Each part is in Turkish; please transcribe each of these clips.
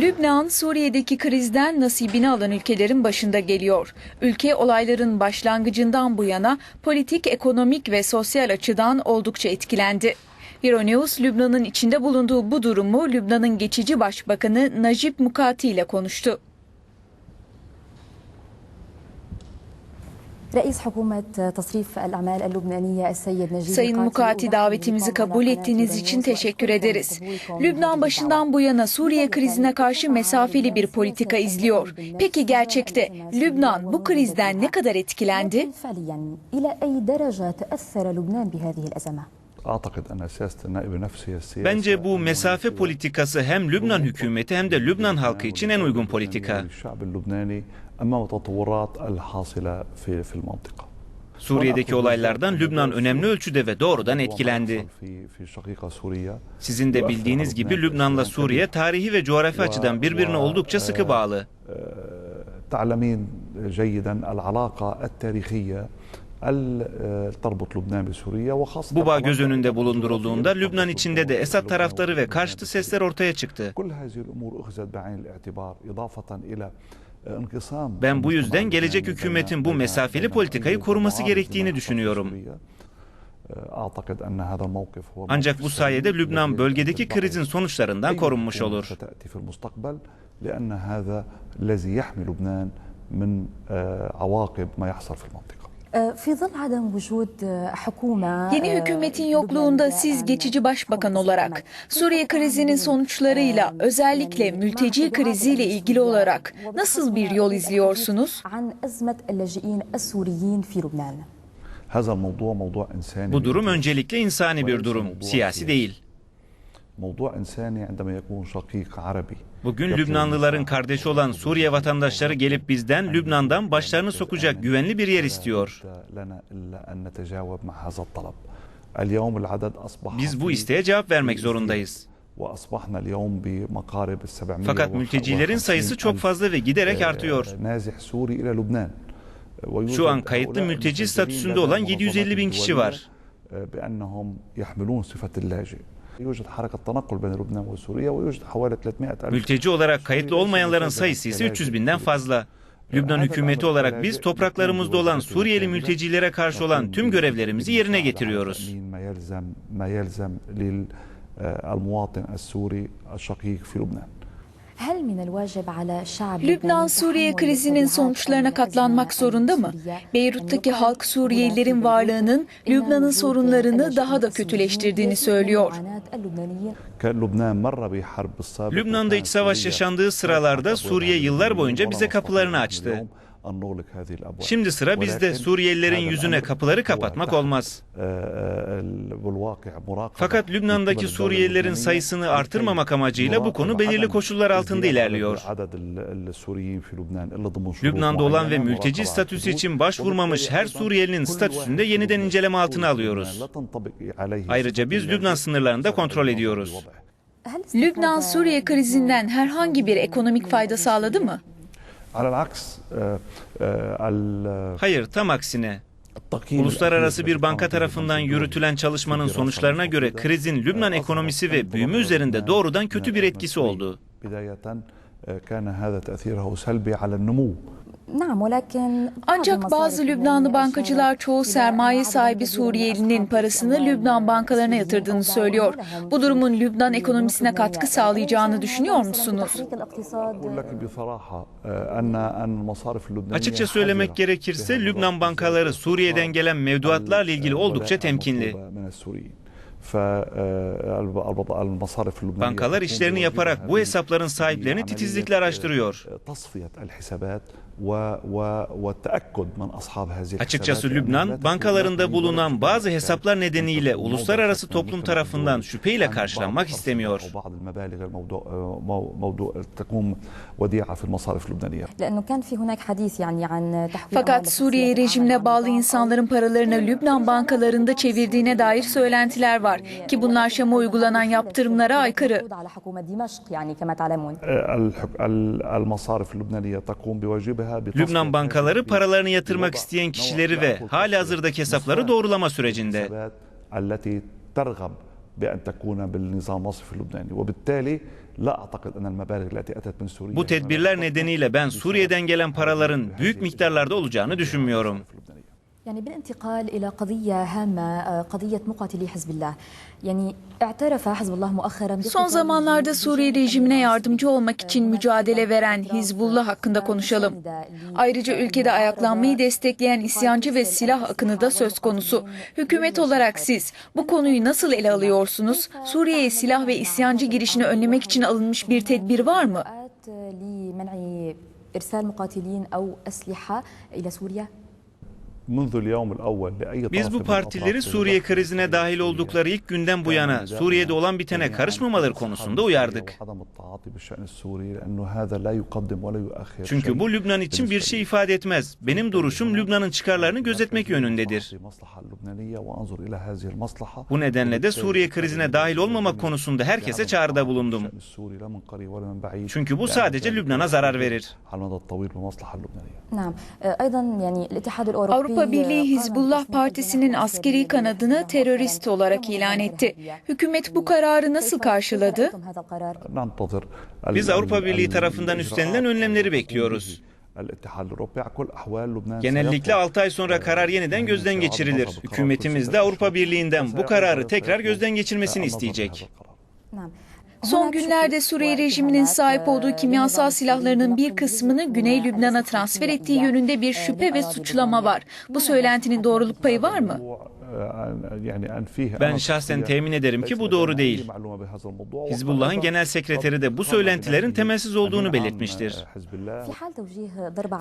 Lübnan, Suriye'deki krizden nasibini alan ülkelerin başında geliyor. Ülke olayların başlangıcından bu yana politik, ekonomik ve sosyal açıdan oldukça etkilendi. Euronews, Lübnan'ın içinde bulunduğu bu durumu Lübnan'ın geçici başbakanı Najib Mukati ile konuştu. Reis Hükümet Tasrif El Amal El Lübnaniye El Seyyid Necip Sayın Mukati davetimizi kabul ettiğiniz için teşekkür ederiz. Lübnan başından bu yana Suriye krizine karşı mesafeli bir politika izliyor. Peki gerçekte Lübnan bu krizden ne kadar etkilendi? Bence bu mesafe politikası hem Lübnan hükümeti hem de Lübnan halkı için en uygun politika. الشعب اللبناني أمام التطورات الحاصلة في في المنطقة Suriye'deki olaylardan Lübnan önemli ölçüde ve doğrudan etkilendi. في في شقيقة سوريا Sizin de bildiğiniz gibi Lübnan'la Suriye tarihi ve coğrafi açıdan birbirine oldukça sıkı bağlı. تعلمين جيدا العلاقة التاريخية ال- تربط لبنان بسوريا وخاصة Bu bağ göz önünde bulundurulduğunda Lübnan içinde de Esad taraftarı ve karşıtı sesler ortaya çıktı. كل هذه الأمور أخذت بعين الاعتبار إضافة إلى انقسام Ben bu yüzden gelecek hükümetin bu mesafeli politikayı koruması gerektiğini düşünüyorum. أعتقد أن هذا الموقف هو Ancak موقف bu sayede سليم Lübnan الذي bölgedeki ينبغي krizin sonuçlarından أي korunmuş حكومة olur. ستأتي في المستقبل لأن هذا الذي يحمي لبنان من آه، عواقب ما يحصل في المنطقة في ظل عدم وجود حكومة Yeni hükümetin yokluğunda siz geçici başbakan olarak Suriye krizinin sonuçlarıyla özellikle mülteci kriziyle ilgili olarak nasıl bir yol izliyorsunuz? عن أزمة اللاجئين السوريين في لبنان هذا الموضوع موضوع إنساني Bu durum öncelikle insani bir durum, siyasi değil. موضوع إنساني عندما يكون شقيق عربي Bugün يطلب Lübnanlıların المساعدة. kardeşi olan Suriye vatandaşları gelip bizden Lübnan'dan başlarını sokacak güvenli bir yer istiyor. لنا إلا أن نتجاوب مع هذا الطلب اليوم العدد أصبح Biz bu في- isteğe cevap vermek zorundayız. وأصبحنا اليوم بمقارب السبعمية Fakat mültecilerin sayısı çok fazla ve giderek artıyor. نازح سوري إلى لبنان Şu an kayıtlı mülteci statüsünde olan 750 bin kişi var. بأنهم يحملون صفة اللاجئ يوجد حركة تنقل بين لبنان وسوريا ويوجد حوالي 300 ألف Mülteci olarak kayıtlı olmayanların sayısı ise 300 binden fazla. Lübnan hükümeti olarak biz topraklarımızda olan Suriyeli mültecilere karşı olan tüm görevlerimizi yerine getiriyoruz. ما يلزم ما يلزم للمواطن السوري الشقيق في لبنان Lübnan Suriye krizinin sonuçlarına katlanmak zorunda mı? Beyrut'taki halk Suriyelilerin varlığının Lübnan'ın sorunlarını daha da kötüleştirdiğini söylüyor. Lübnan'da iç savaş yaşandığı sıralarda Suriye yıllar boyunca bize kapılarını açtı. Şimdi sıra bizde Suriyelilerin yüzüne kapıları kapatmak olmaz. Fakat Lübnan'daki Suriyelilerin sayısını artırmamak amacıyla bu konu belirli koşullar altında ilerliyor. Lübnan'da olan ve mülteci statüsü için başvurmamış her Suriyelinin statüsünde yeniden inceleme altına alıyoruz. Ayrıca biz Lübnan sınırlarını da kontrol ediyoruz. Lübnan Suriye krizinden herhangi bir ekonomik fayda sağladı mı? Hayır, tam aksine. Uluslararası bir banka tarafından yürütülen çalışmanın sonuçlarına göre krizin Lübnan ekonomisi ve büyüme üzerinde doğrudan kötü bir etkisi oldu. Ancak bazı Lübnanlı bankacılar çoğu sermaye sahibi Suriyelinin parasını Lübnan bankalarına yatırdığını söylüyor. Bu durumun Lübnan ekonomisine katkı sağlayacağını düşünüyor musunuz? Açıkça söylemek gerekirse Lübnan bankaları Suriye'den gelen mevduatlarla ilgili oldukça temkinli. Bankalar işlerini yaparak bu hesapların sahiplerini titizlikle araştırıyor. Açıkçası Lübnan, bankalarında bulunan bazı hesaplar nedeniyle uluslararası toplum tarafından şüpheyle karşılanmak istemiyor. Fakat Suriye rejimine bağlı insanların paralarını Lübnan bankalarında çevirdiğine dair söylentiler var var ki bunlar Şam'a uygulanan yaptırımlara aykırı. Lübnan bankaları paralarını yatırmak isteyen kişileri ve hali hazırdaki hesapları doğrulama sürecinde. Bu tedbirler nedeniyle ben Suriye'den gelen paraların büyük miktarlarda olacağını düşünmüyorum. يعني بالانتقال إلى قضية هامة آه، قضية مقاتلي حزب الله يعني اعترف حزب الله مؤخرا Son zamanlarda Suriye rejimine yardımcı olmak için mücadele veren Hizbullah hakkında konuşalım. Ayrıca ülkede ayaklanmayı destekleyen isyancı ve silah akını da söz konusu. Hükümet olarak siz bu konuyu nasıl ele alıyorsunuz? Suriye'ye silah ve isyancı girişini önlemek için alınmış bir tedbir var mı? Biz bu partileri Suriye krizine dahil oldukları ilk günden bu yana Suriye'de olan bitene karışmamaları konusunda uyardık. Çünkü bu Lübnan için bir şey ifade etmez. Benim duruşum Lübnan'ın çıkarlarını gözetmek yönündedir. Bu nedenle de Suriye krizine dahil olmamak konusunda herkese çağrıda bulundum. Çünkü bu sadece Lübnan'a zarar verir. Avrupa Avrupa Birliği Hizbullah Partisi'nin askeri kanadını terörist olarak ilan etti. Hükümet bu kararı nasıl karşıladı? Biz Avrupa Birliği tarafından üstlenilen önlemleri bekliyoruz. Genellikle 6 ay sonra karar yeniden gözden geçirilir. Hükümetimiz de Avrupa Birliği'nden bu kararı tekrar gözden geçirmesini isteyecek. Son günlerde Suriye rejiminin sahip olduğu kimyasal silahlarının bir kısmını Güney Lübnan'a transfer ettiği yönünde bir şüphe ve suçlama var. Bu söylentinin doğruluk payı var mı? Ben şahsen temin ederim ki bu doğru değil. Hizbullah'ın genel sekreteri de bu söylentilerin temelsiz olduğunu belirtmiştir.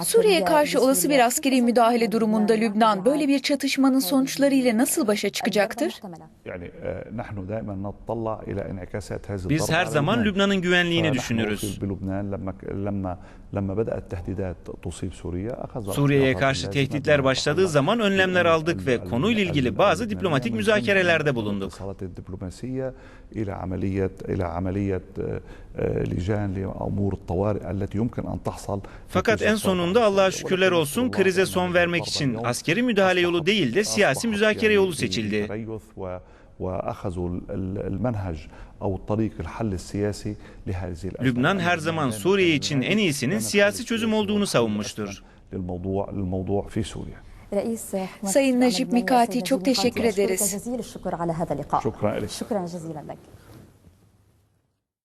Suriye'ye karşı olası bir askeri müdahale durumunda Lübnan böyle bir çatışmanın sonuçlarıyla nasıl başa çıkacaktır? Biz her zaman Lübnan'ın güvenliğini düşünürüz. Suriye'ye karşı tehditler başladığı zaman önlemler aldık ve konuyla ilgili bazı diplomatik müzakerelerde bulunduk. Fakat en sonunda Allah'a şükürler olsun krize son vermek için askeri müdahale yolu değil de siyasi müzakere yolu seçildi. تريث و- واخذوا ال- ال- المنهج او الطريق الحل السياسي لهذه الازمه Lübnan her zaman Suriye için en iyisinin siyasi çözüm olduğunu savunmuştur. للموضوع للموضوع في سوريا رئيس حكومة Sayın أحمد Necip بن Mikati, ناصر çok نجيب teşekkür ميقاتي، ederiz. أشكرك جزيل